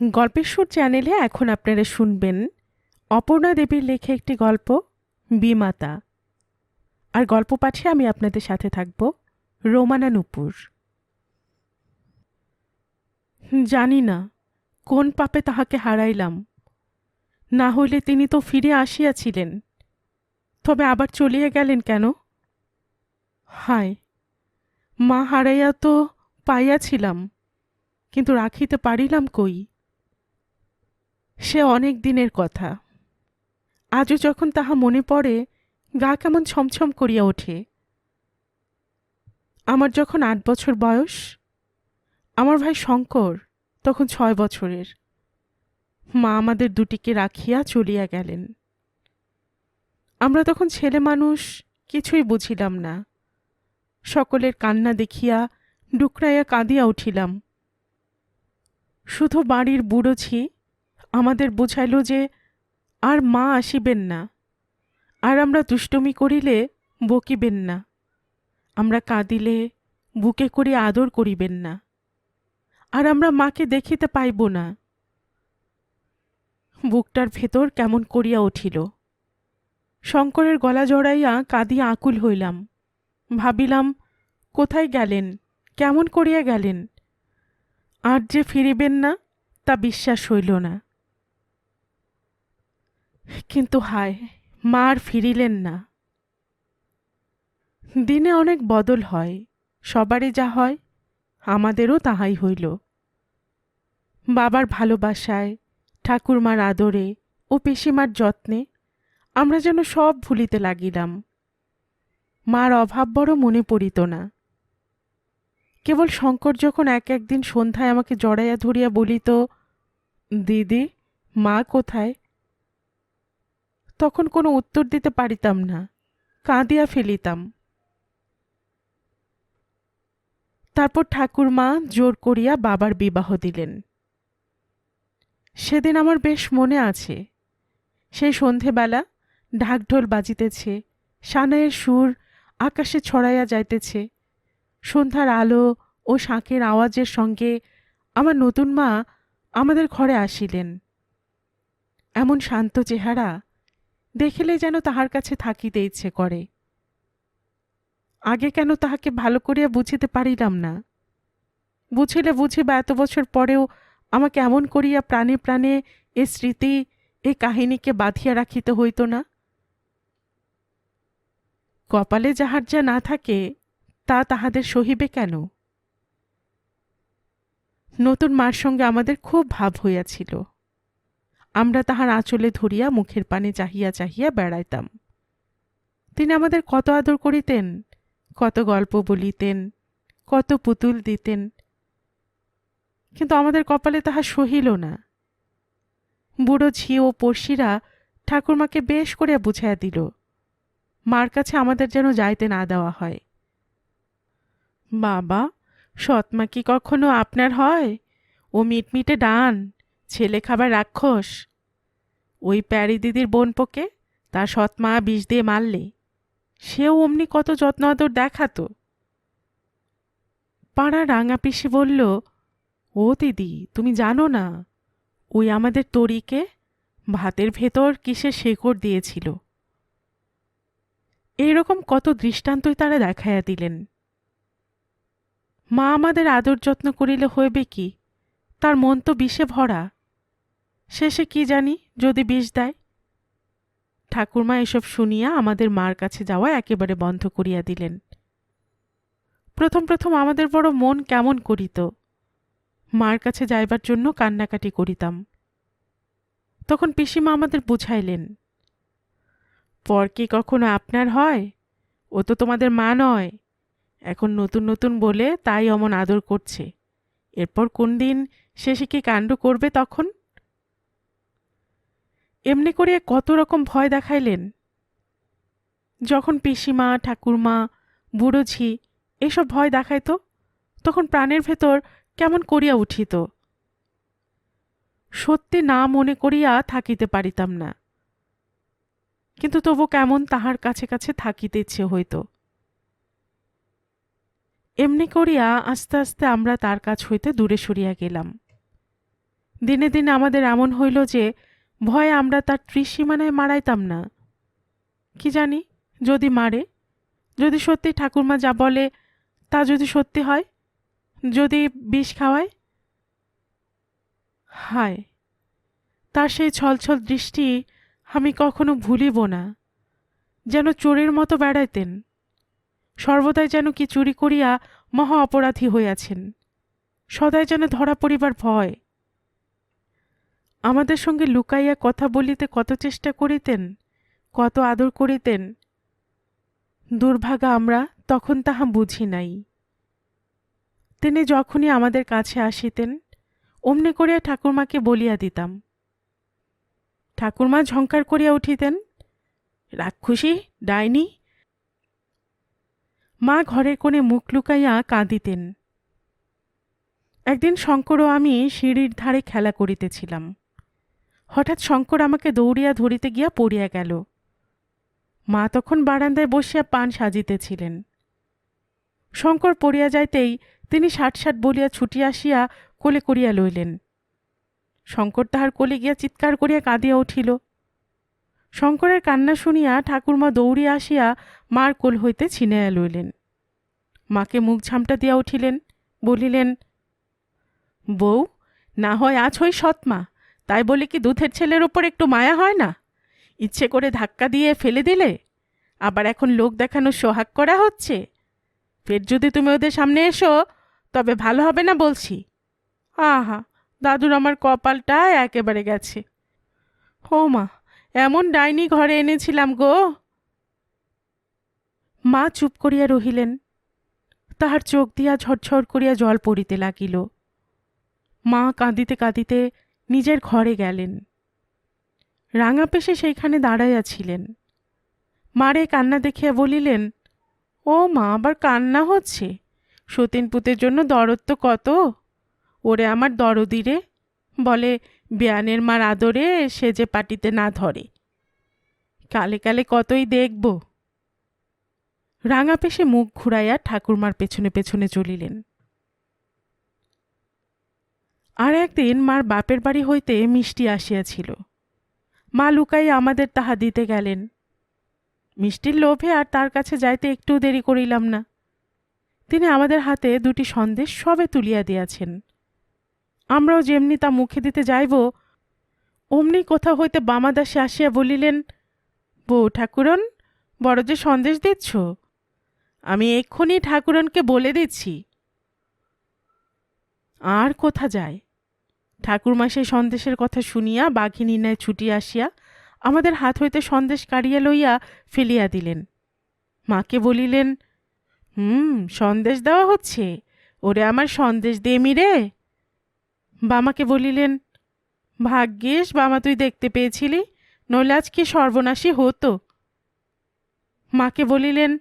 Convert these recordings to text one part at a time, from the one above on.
গল্পের সুর চ্যানেলে এখন আপনারা শুনবেন অপর্ণা দেবীর লেখা একটি গল্প, বিমাতা। আর গল্প পাঠে আমি আপনাদের সাথে থাকব রোমানা নুপুর জানি না, কোন পাপে তাহাকে হারাইলাম। না হইলে তিনি তো ফিরে আসিয়াছিলেন। তবে আবার চলিয়া গেলেন কেন? হায়, মা হারাইয়া তো পাইয়াছিলাম, কিন্তু রাখিতে পারিলাম কই? সে অনেক দিনের কথা। আজও যখন তাহা মনে পড়ে, গা কেমন ছমছম করিয়া ওঠে। আমার যখন আট বছর বয়স, আমার ভাই শঙ্কর তখন ছয় বছরের। মা আমাদের দুটিকে রাখিয়া চলিয়া গেলেন। আমরা তখন ছেলে মানুষ, কিছুই বুঝিলাম না। সকলের কান্না দেখিয়া ডুকরাইয়া কাঁদিয়া উঠিলাম। শুধু বাড়ির বুড়ো ছি আমাদের বুঝাইল যে আর মা আসিবেন না, আর আমরা দুষ্টমি করিলে বকিবেন না, আমরা কাঁদিলে বুকে করে আদর করিবেন না, আর আমরা মাকে দেখিতে পাইব না। বুকটার ভেতর কেমন করিয়া উঠিল। শঙ্করের গলা জড়াইয়া কাঁদিয়া আকুল হইলাম, ভাবিলাম, কোথায় গেলেন, কেমন করিয়া গেলেন, আর যে ফিরিবেন না তা বিশ্বাস হইল না। কিন্তু হায় মা আর ফিরিলেন না। দিনে অনেক বদল হয়, সবারই যা হয়, আমাদেরও তাহাই হইল। বাবার ভালোবাসায়, ঠাকুরমার আদরে ও পিসিমার যত্নে আমরা যেন সব ভুলিতে লাগিলাম। মার অভাব বড় মনে পড়িত না। কেবল শঙ্কর যখন এক একদিন সন্ধ্যায় আমাকে জড়াইয়া ধরিয়া বলিত, দিদি, মা কোথায়? তখন কোনো উত্তর দিতে পারিতাম না। কাঁদিয়া ফেলিতাম। তারপর ঠাকুরমা জোর করিয়া বাবার বিবাহ দিলেন। সেদিন আমার বেশ মনে আছে। সেই সন্ধেবেলা ঢাকঢোল বাজিতেছে, সানাইয়ের সুর আকাশে ছড়াইয়া যাইতেছে। সন্ধ্যার আলো ও শাঁখের আওয়াজের সঙ্গে আমার নতুন মা আমাদের ঘরে আসিলেন। এমন শান্ত চেহারা দেখিলে যেন তাহার কাছে থাকিতে ইচ্ছে করে। আগে কেন তাহাকে ভালো করিয়া বুঝিতে পারিলাম না। বুঝিলে বুঝিবা এত বছর পরেও আমাকে এমন করিয়া প্রাণে প্রাণে এ স্মৃতি, এ কাহিনীকে বাঁধিয়া রাখিতে হইত না। কপালে যাহার যা না থাকে, তা তাহাদের সহিবে কেন? নতুন মার সঙ্গে আমাদের খুব ভাব হইয়াছিল। আমরা তাহার আঁচলে ধরিয়া মুখের পানে চাহিয়া চাহিয়া বেড়াইতাম। তিনি আমাদের কত আদর করিতেন, কত গল্প বলিতেন, কত পুতুল দিতেন। কিন্তু আমাদের কপালে তাহা সহিল না। বুড়ো ঝি ও পড়শিরা ঠাকুরমাকে বেশ করিয়া বুঝাইয়া দিল, মার কাছে আমাদের যেন যাইতে না দেওয়া হয়। বাবা, সৎমা কি কখনো আপনার হয়? ও মিটমিটে ডান। ছেলে খাবার রাক্ষস। ওই প্যারি দিদির বোন পোকে, তার সৎমা বিষ দিয়ে মারলে। সেও অমনি কত যত্ন আদর দেখাতো। পাড়া রাঙা পিসি বলল, ও দিদি, তুমি জানো না, ওই আমাদের তরিকে ভাতের ভেতর কিসের শেকড় দিয়েছিল? এরকম কত দৃষ্টান্তই তারা দেখাইয়া দিলেন। মা আমাদের আদর যত্ন করিলে হইবে কি? তার মন তো বিষে ভরা। শেষে কি জানি যদি বিষ দেয়? ঠাকুরমা এসব শুনিয়া আমাদের মার কাছে যাওয়া একেবারে বন্ধ করিয়া দিলেন। প্রথম প্রথম আমাদের বড় মন কেমন করিত? মার কাছে যাইবার জন্য কান্নাকাটি করিতাম। তখন পিসিমা আমাদের বুঝাইলেন, পর কি কখনো আপনার হয়? ও তো তোমাদের মা নয়। এখন নতুন নতুন বলে তাই অমন আদর করছে। এরপর কোন দিন শেষে কি কাণ্ড করবে তখন? এমনি করে কত রকম ভয় দেখাইলেন? যখন পিসিমা, ঠাকুরমা বুড়ো ঝি এসব ভয় দেখাইত, তখন প্রাণের ভেতর কেমন করিয়া উঠিত? সত্যি না মনে করিয়া থাকিতে পারিতাম না। কিন্তু তবু কেমন তাহার কাছে কাছে থাকিতে ইচ্ছে হইত। এমনি করিয়া আস্তে আস্তে আমরা তার কাছ হইতে দূরে সরিয়া গেলাম। দিনে দিনে আমাদের এমন হইল যে ভয়ে আমরা তার ত্রিসীমানায় মারাইতাম না। কি জানি, যদি মারে, যদি সত্যি ঠাকুরমা যা বলে তা যদি সত্যি হয়, যদি বিষ খাওয়ায়? হায়, তার সেই ছলছল দৃষ্টি আমি কখনো ভুলিব না, যেন চোরের মতো বেড়াইতেন, সর্বদাই যেন কি চুরি করিয়া মহা অপরাধী হইয়াছেন, সদাই যেন ধরা পড়িবার ভয়। আমাদের সঙ্গে লুকাইয়া কথা বলিতে কত চেষ্টা করিতেন, কত আদর করিতেন। দুর্ভাগা আমরা তখন তাহা বুঝি নাই। তিনি যখনই আমাদের কাছে আসিতেন, অমনি করিয়া ঠাকুরমাকে বলিয়া দিতাম। ঠাকুরমা ঝঙ্কার করিয়া উঠিতেন, রাক্ষসী, ডাইনি! মা ঘরের কোণে মুখ লুকাইয়া কাঁদিতেন। একদিন শঙ্কর আমি সিঁড়ির ধারে খেলা করিতেছিলাম। হঠাৎ শঙ্কর আমাকে দৌড়িয়া ধরিতে গিয়া পড়িয়া গেল। মা তখন বারান্দায় বসিয়া পান সাজিতেছিলেন। শঙ্কর পড়িয়া যাইতেই তিনি ষাট ষাট বলিয়া ছুটিয়া আসিয়া কোলে করিয়া লইলেন। শঙ্কর তাহার কোলে গিয়া চিৎকার করিয়া কাঁদিয়া উঠিল। শঙ্করের কান্না শুনিয়া ঠাকুরমা দৌড়িয়া আসিয়া মার কোল হইতে ছিনাইয়া লইলেন। মাকে মুখ ঝামটা দিয়া উঠিলেন, বলিলেন, বউ, না হয় আজ হই সৎমা তাই বলে কি দুধের ছেলের ওপর একটু মায়া হয় না? ইচ্ছে করে ধাক্কা দিয়ে ফেলে দিলে? আবার এখন লোক দেখানো সোহাগ করা হচ্ছে? ফের যদি তুমি ওদের সামনে এসো, তবে ভালো হবে না বলছি। আহা, দাদুর আমার কপালটা একেবারে গেছে। ও মা, এমন ডাইনি ঘরে এনেছিলাম গো। মা চুপ করিয়া রহিলেন। তাহার চোখ দিয়া ঝরঝর করিয়া জল পড়িতে লাগিল। মা কাঁদিতে কাঁদিতে নিজের ঘরে গেলেন। রাঙা পেশে সেইখানে দাঁড়াইয়াছিলেন মারে কান্না দেখিয়া বলিলেন, ও মা, আবার কান্না হচ্ছে? সতীন পুতের জন্য দরদ তো কত? ওরে আমার দরদি রে! বলে, বেয়ানের মার আদরে সে যে পাটিতে না ধরে। কালে কালে কতই দেখব? রাঙা পেশে মুখ ঘুরাইয়া ঠাকুরমার পেছনে পেছনে চলিলেন। আর একদিন মার বাপের বাড়ি হইতে মিষ্টি আসিয়াছিল। মা লুকাইয়া আমাদের তাহা দিতে গেলেন। মিষ্টির লোভে আর তার কাছে যাইতে একটু দেরি করিলাম না। তিনি আমাদের হাতে দুটি সন্দেশ সবে তুলিয়া দিয়াছেন। আমরাও যেমনি তা মুখে দিতে যাইব, অমনি কোথাও হইতে বামাদাসে আসিয়া বলিলেন, বউ ঠাকুরন, বড় যে সন্দেশ দিচ্ছ, আমি এক্ষুনি ঠাকুরনকে বলে দিচ্ছি। আর কোথা যায়? ঠাকুরমা সেই সন্দেশের কথা শুনিয়া বাঘিনী ন্যায় ছুটিয়া আসিয়া আমাদের হাত হইতে সন্দেশ কাড়িয়া লইয়া ফেলিয়া দিলেন। মাকে বলিলেন, হুম, সন্দেশ দেওয়া হচ্ছে। ওরে আমার সন্দেশ দেমি রে বামাকে বলিলেন, ভাগ্যিস, বামা তুই দেখতে পেয়েছিলি, নইলে আজ কি সর্বনাশী হতো? মাকে বলিলেন,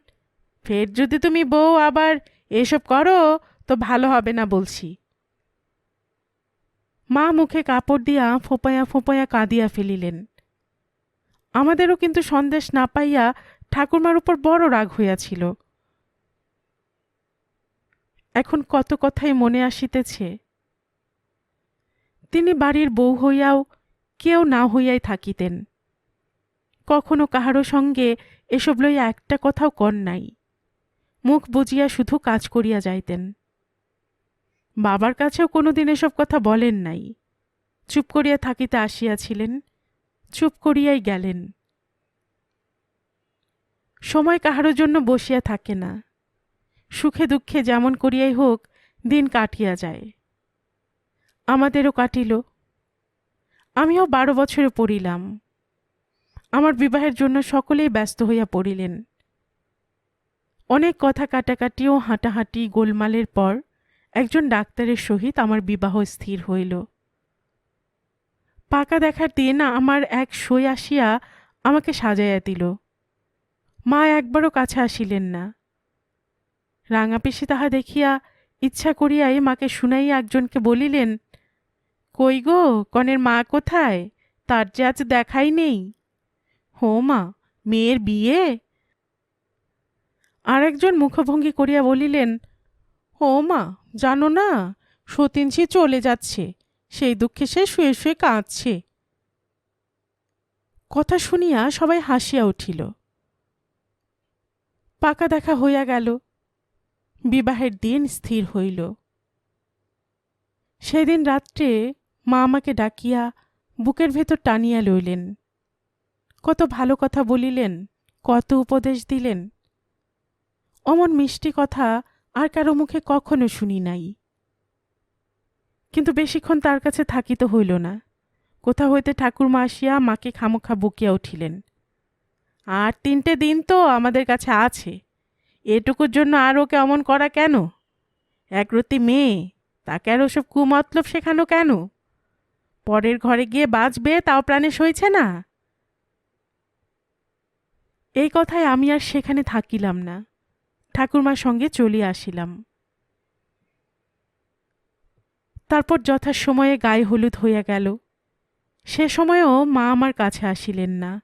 ফের যদি তুমি বউ আবার এসব করো, তো ভালো হবে না বলছি। মা মুখে কাপড় দিয়া ফোঁপায়া ফোঁপায়া কাঁদিয়া ফেলিলেন। আমাদেরও কিন্তু সন্দেশ না পাইয়া ঠাকুরমার উপর বড় রাগ হইয়াছিল। এখন কত কথাই মনে আসিতেছে। তিনি বাড়ির বউ হইয়াও কেউ না হইয়াই থাকিতেন। কখনো কাহারও সঙ্গে এসব লইয়া একটা কথাও কন নাই। মুখ বুজিয়া শুধু কাজ করিয়া যাইতেন। বাবার কাছেও কোনোদিন এসব কথা বলেন নাই। চুপ করিয়া থাকিতে আসিয়াছিলেন, চুপ করিয়াই গেলেন। সময় কাহারও জন্য বসিয়া থাকে না। সুখে দুঃখে যেমন করিয়াই হোক, দিন কাটিয়া যায়। আমাদেরও কাটিল। আমিও বারো বছরে পড়িলাম। আমার বিবাহের জন্য সকলেই ব্যস্ত হইয়া পড়িলেন। অনেক কথা কাটাকাটি ও হাঁটাহাঁটি গোলমালের পর একজন ডাক্তারের সহিত আমার বিবাহ স্থির হইল। পাকা দেখার দিন আমার এক সই আসিয়া আমাকে সাজাইয়া দিল। মা একবারও কাছে আসিলেন না। রাঙাপিসি তাহা দেখিয়া ইচ্ছা করিয়াই মাকে শুনাইয়া একজনকে বলিলেন, কই গো, কনের মা কোথায়? তার যে আজ দেখাই নেই। হো মা, মেয়ের বিয়ে? আর একজন মুখভঙ্গি করিয়া বলিলেন ও মা, জানো না, সতীন সে চলে যাচ্ছে, সেই দুঃখে সে শুয়ে শুয়ে কাঁদছে। কথা শুনিয়া সবাই হাসিয়া উঠিল। পাকা দেখা হইয়া গেল, বিবাহের দিন স্থির হইল। সেদিন রাত্রে মা আমাকে ডাকিয়া বুকের ভেতর টানিয়া লইলেন। কত ভালো কথা বলিলেন, কত উপদেশ দিলেন। অমন মিষ্টি কথা আর কারও মুখে কখনো শুনি নাই। কিন্তু বেশিক্ষণ তার কাছে থাকিতে হইল না। কোথা হইতে ঠাকুরমা আসিয়া মাকে খামোখা বকিয়া উঠিলেন। আর তিনটে দিন তো আমাদের কাছে আছে। এটুকুর জন্য আর ওকে অমন করা কেন? একরতি মেয়ে, তাকে আর ওসব কুমতলব শেখানো কেন? পরের ঘরে গিয়ে বাঁচবে তাও প্রাণে সইছে না? এই কথায় আমি আর সেখানে থাকিলাম না। ঠাকুরমার সঙ্গে চলিয়া আসিলাম। তারপর যথাসময়ে গায়ে হলুদ হইয়া গেল। সে সময়ও মা আমার কাছে আসিলেন না।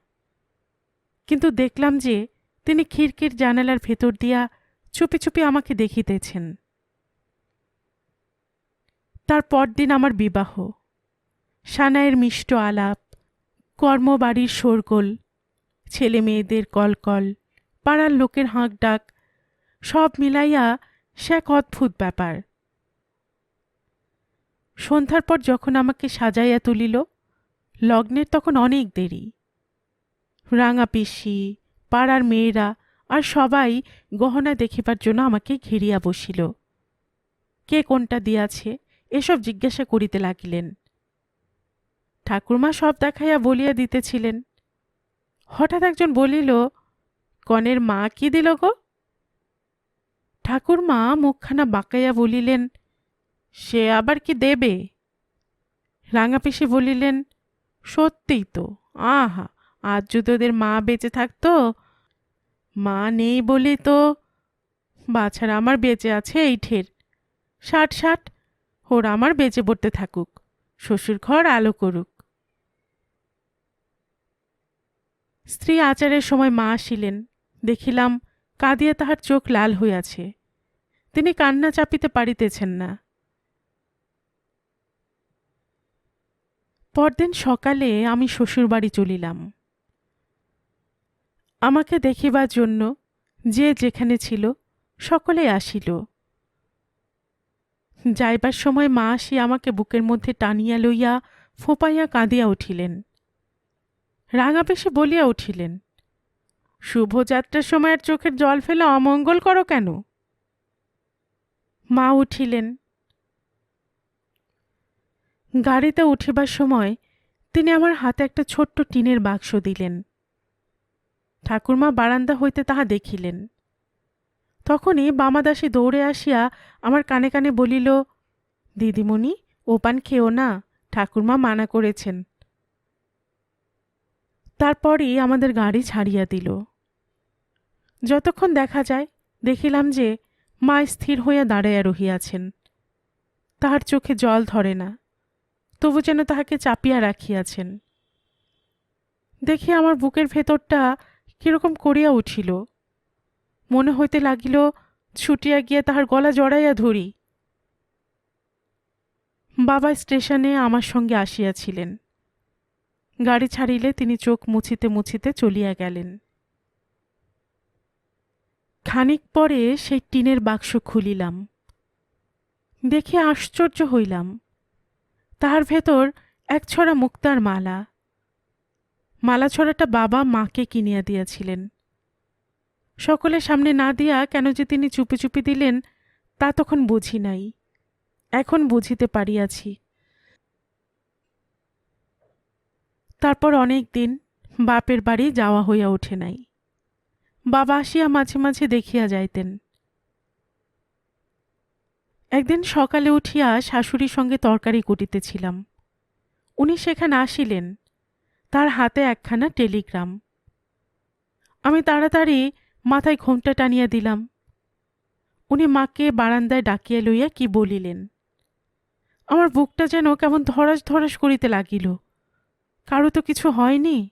কিন্তু দেখলাম যে তিনি খিড়কির জানালার ভেতর দিয়া চুপি চুপি আমাকে দেখিতেছেন। তার পরদিন আমার বিবাহ। সানায়ের মিষ্ট আলাপ, কর্মবাড়ির শোরগোল ছেলে মেয়েদের কলকল, পাড়ার লোকের হাঁক ডাক সব মিলাইয়া সে এক অদ্ভুত ব্যাপার। সন্ধ্যার পর যখন আমাকে সাজাইয়া তুলিল, লগ্নের তখন অনেক দেরি। রাঙা পিসি, পাড়ার মেয়েরা আর সবাই গহনা দেখিবার জন্য আমাকে ঘিরিয়া বসিল। কে কোনটা দিয়াছে, এসব জিজ্ঞাসা করিতে লাগিলেন। ঠাকুরমা সব দেখাইয়া বলিয়া দিতেছিলেন। হঠাৎ একজন বলিল, কনের মা কি দিল গো? ঠাকুরমা মুখখানা বাঁকাইয়া বলিলেন, সে আবার কি দেবে? রাঙাপিসি বলিলেন, সত্যিই তো, আহা, আজ যদি ওদের মা বেঁচে থাকতো? মা নেই বলি তো বাছারা আমার বেঁচে আছে এই ঠের। ষাট ষাট, ওরা আমার বেঁচে পড়তে থাকুক শ্বশুর ঘর আলো করুক। স্ত্রী আচারের সময় মা আসিলেন, দেখিলাম কাঁদিয়া তাহার চোখ লাল হইয়াছে। তিনি কান্না চাপিতে পারিতেছেন না। পরদিন সকালে আমি শ্বশুরবাড়ি চলিলাম। আমাকে দেখিবার জন্য যে যেখানে ছিল, সকলে আসিল। যাইবার সময় মা আসি আমাকে বুকের মধ্যে টানিয়া লইয়া, ফোপাইয়া কাঁদিয়া উঠিলেন। রাঙা বেশি বলিয়া উঠিলেন শুভযাত্রার সময় আর চোখের জল ফেলে অমঙ্গল করো কেন? মা উঠিলেন। গাড়িতে উঠিবার সময় তিনি আমার হাতে একটা ছোট্ট টিনের বাক্স দিলেন। ঠাকুরমা বারান্দা হইতে তাহা দেখিলেন। তখনই বামাদাসী দৌড়ে আসিয়া আমার কানে কানে বলিল, দিদিমণি ওপান খেও না, ঠাকুরমা মানা করেছেন। তারপরই আমাদের গাড়ি ছাড়িয়া দিল। যতক্ষণ দেখা যায়, দেখিলাম যে মা স্থির হইয়া দাঁড়াইয়া রহিয়াছেন। তাহার চোখে জল ধরে না, তবু যেন তাহাকে চাপিয়া রাখিয়াছেন। দেখি আমার বুকের ভেতরটা কীরকম করিয়া উঠিল। মনে হইতে লাগিল, ছুটিয়া গিয়া তাহার গলা জড়াইয়া ধরি। বাবা স্টেশনে আমার সঙ্গে আসিয়াছিলেন। গাড়ি ছাড়িলে তিনি চোখ মুছিতে মুছিতে চলিয়া গেলেন। খানিক পরে সেই টিনের বাক্স খুলিলাম। দেখে আশ্চর্য হইলাম। তাহার ভেতর এক ছড়া মুক্তার মালা। মালা ছড়াটা বাবা মাকে কিনিয়া দিয়াছিলেন। সকলের সামনে না দিয়া কেন যে তিনি চুপি চুপি দিলেন, তা তখন বুঝি নাই। এখন বুঝিতে পারিয়াছি। তারপর অনেক দিন বাপের বাড়ি যাওয়া হইয়া ওঠে নাই। বাবা আসিয়া মাঝে মাঝে দেখিয়া যাইতেন। একদিন সকালে উঠিয়া শাশুড়ির সঙ্গে তরকারি কুটিতেছিলাম। উনি সেখানে আসিলেন, তার হাতে একখানা টেলিগ্রাম। আমি তাড়াতাড়ি মাথায় ঘোমটা টানিয়া দিলাম। উনি মাকে বারান্দায় ডাকিয়া লইয়া কি বলিলেন? আমার বুকটা যেন কেমন ধরাস ধরাস করিতে লাগিল। কারও তো কিছু হয়নি।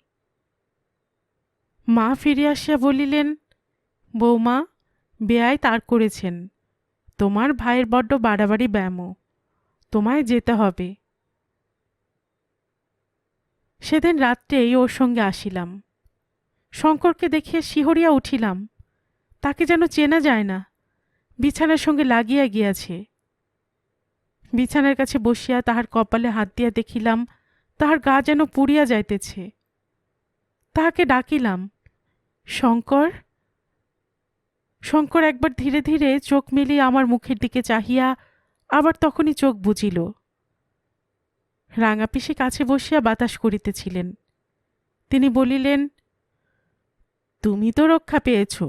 মা ফিরে আসিয়া বলিলেন, বৌমা, বেয়াই তার করেছেন। তোমার ভাইয়ের বড্ড বাড়াবাড়ি ব্যামো তোমায় যেতে হবে। সেদিন রাত্রেই ওর সঙ্গে আসিলাম। শঙ্করকে দেখিয়ে শিহরিয়া উঠিলাম। তাকে যেন চেনা যায় না। বিছানার সঙ্গে লাগিয়া গিয়াছে। বিছানার কাছে বসিয়া তাহার কপালে হাত দিয়া দেখিলাম, তাহার গা যেন পুড়িয়া যাইতেছে। তাহাকে ডাকিলাম শঙ্কর? শঙ্কর একবার ধীরে ধীরে চোখ মেলিয়ে আমার মুখের দিকে চাহিয়া আবার তখনই চোখ বুজিল। রাঙাপিসি কাছে বসিয়া বাতাস করিতেছিলেন। তিনি বলিলেন, তুমি তো রক্ষা পেয়েছ।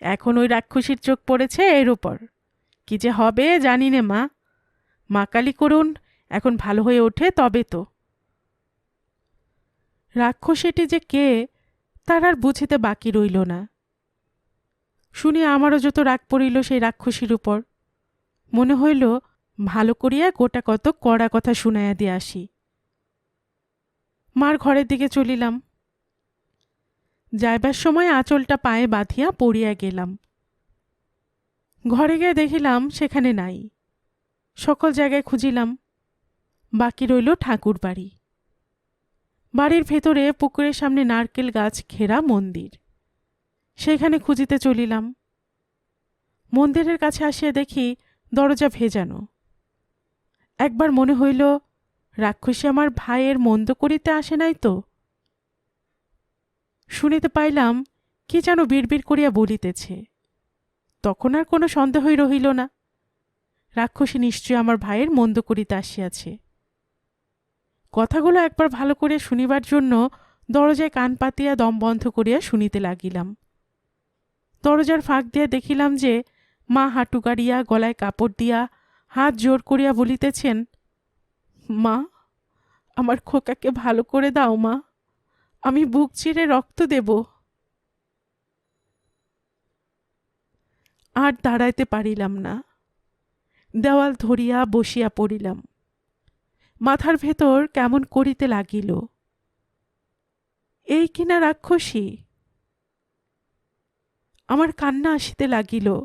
এখন ওই রাক্ষসীর চোখ পড়েছে এর ওপর কি যে হবে জানি নে মা। মা কালী করুন এখন ভালো হয়ে ওঠে তবে তো। রাক্ষসীটি যে কে তার আর বুঝিতে বাকি রইল না। শুনি আমারও যত রাগ পড়িল সেই রাক্ষসীর উপর। মনে হইল, ভালো করিয়া গোটা কত কড়া কথা শুনাইয়া দিয়ে আসি। মার ঘরের দিকে চলিলাম। যাইবার সময় আঁচলটা পায়ে বাঁধিয়া পড়িয়া গেলাম। ঘরে গিয়ে দেখিলাম সেখানে নাই। সকল জায়গায় খুঁজিলাম। বাকি রইল ঠাকুর বাড়ি বাড়ির ভেতরে পুকুরের সামনে নারকেল গাছ ঘেরা মন্দির। সেখানে খুঁজিতে চলিলাম। মন্দিরের কাছে আসিয়া দেখি দরজা ভেজানো। একবার মনে হইল, রাক্ষসী আমার ভাইয়ের মন্দ করিতে আসে নাই তো? শুনিতে পাইলাম, কি যেন বিড়বিড় করিয়া বলিতেছে। তখন আর কোনো সন্দেহই রহিল না। রাক্ষসী নিশ্চয় আমার ভাইয়ের মন্দ করিতে আসিয়াছে। কথাগুলো একবার ভালো করে শুনিবার জন্য দরজায় কান পাতিয়া দম বন্ধ করিয়া শুনিতে লাগিলাম। দরজার ফাঁক দিয়া দেখিলাম যে মা হাঁটু গাড়িয়া, গলায় কাপড় দিয়া, হাত জোর করিয়া বলিতেছেন, মা, আমার খোকাকে ভালো করে দাও মা, আমি বুক চিরে রক্ত দেব। আর দাঁড়াইতে পারিলাম না। দেওয়াল ধরিয়া বসিয়া পড়িলাম। মাথার ভেতর কেমন করিতে লাগিল। এই কিনা রাক্ষসী? আমার কান্না আসিতে লাগিল।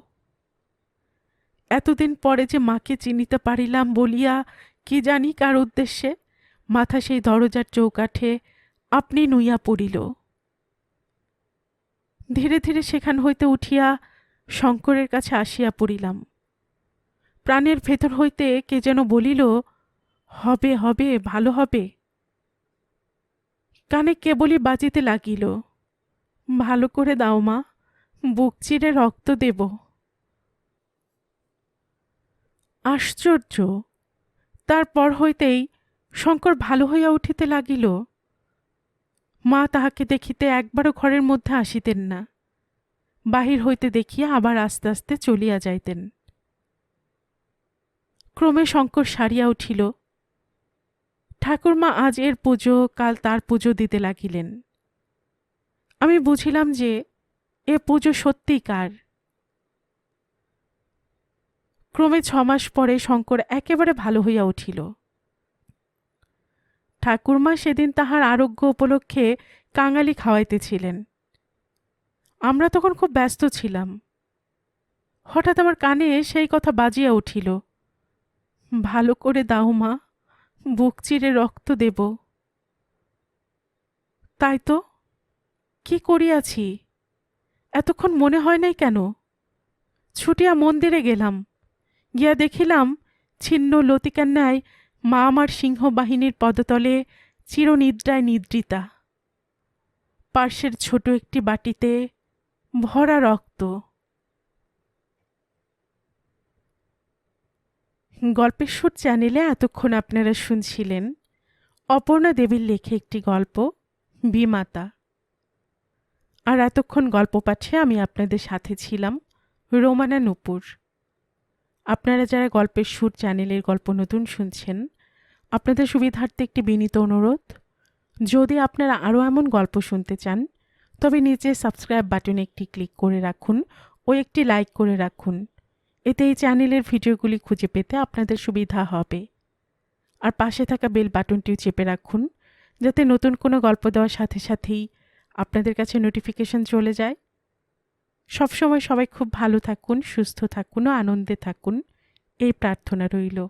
এতদিন পরে যে মাকে চিনিতে পারিলাম বলিয়া কি জানি কার উদ্দেশ্যে মাথা সেই দরজার চৌকাঠে আপনি নুইয়া পড়িল। ধীরে ধীরে সেখান হইতে উঠিয়া শঙ্করের কাছে আসিয়া পড়িলাম। প্রাণের ভেতর হইতে কে যেন বলিল হবে হবে, ভালো হবে। কানে কেবলই বাজিতে লাগিল। ভালো করে দাও মা, বুক চিরে রক্ত দেব। আশ্চর্য, তারপর হইতেই শঙ্কর ভালো হইয়া উঠিতে লাগিল। মা তাহাকে দেখিতে একবারও ঘরের মধ্যে আসিতেন না। বাহির হইতে দেখিয়া আবার আস্তে আস্তে চলিয়া যাইতেন। ক্রমে শঙ্কর সারিয়া উঠিল। ঠাকুরমা আজ এর পুজো, কাল তার পুজো দিতে লাগিলেন। আমি বুঝিলাম যে এ পুজো সত্যিই কার। ক্রমে ছমাস পরে শঙ্কর একেবারে ভালো হইয়া উঠিল। ঠাকুরমা সেদিন তাহার আরোগ্য উপলক্ষে কাঙালি খাওয়াইতেছিলেন। আমরা তখন খুব ব্যস্ত ছিলাম। হঠাৎ আমার কানে সেই কথা বাজিয়া উঠিল, ভালো করে দাও মা। বুক চিরে রক্ত দেব। তাই তো? কি করিয়াছি? এতক্ষণ মনে হয় নাই কেন? ছুটিয়া মন্দিরে গেলাম। গিয়া দেখিলাম ছিন্ন লতিকার ন্যায় মা আমার সিংহবাহিনীর পদতলে চিরনিদ্রায় নিদ্রিতা। পার্শ্বের ছোট একটি বাটিতে ভরা রক্ত। গল্পের সুর চ্যানেলে এতক্ষণ আপনারা শুনছিলেন অপর্ণা দেবীর লেখে একটি গল্প, বিমাতা। আর এতক্ষণ গল্প পাঠে আমি আপনাদের সাথে ছিলাম রোমানা নুপুর। আপনারা যারা গল্পের সুর চ্যানেলের গল্প নতুন শুনছেন, আপনাদের সুবিধার্থে একটি বিনীত অনুরোধ, যদি আপনারা আরও এমন গল্প শুনতে চান, তবে নিচে সাবস্ক্রাইব বাটনে একটি ক্লিক করে রাখুন ও একটি লাইক করে রাখুন। এতে এই চ্যানেলের ভিডিওগুলি খুঁজে পেতে আপনাদের সুবিধা হবে। আর পাশে থাকা বেল বাটনটিও চেপে রাখুন, যাতে নতুন কোনো গল্প দেওয়ার সাথে সাথেই আপনাদের কাছে নোটিফিকেশন চলে যায়। সবসময় সবাই খুব ভালো থাকুন, সুস্থ থাকুন ও আনন্দে থাকুন। এই প্রার্থনা রইল।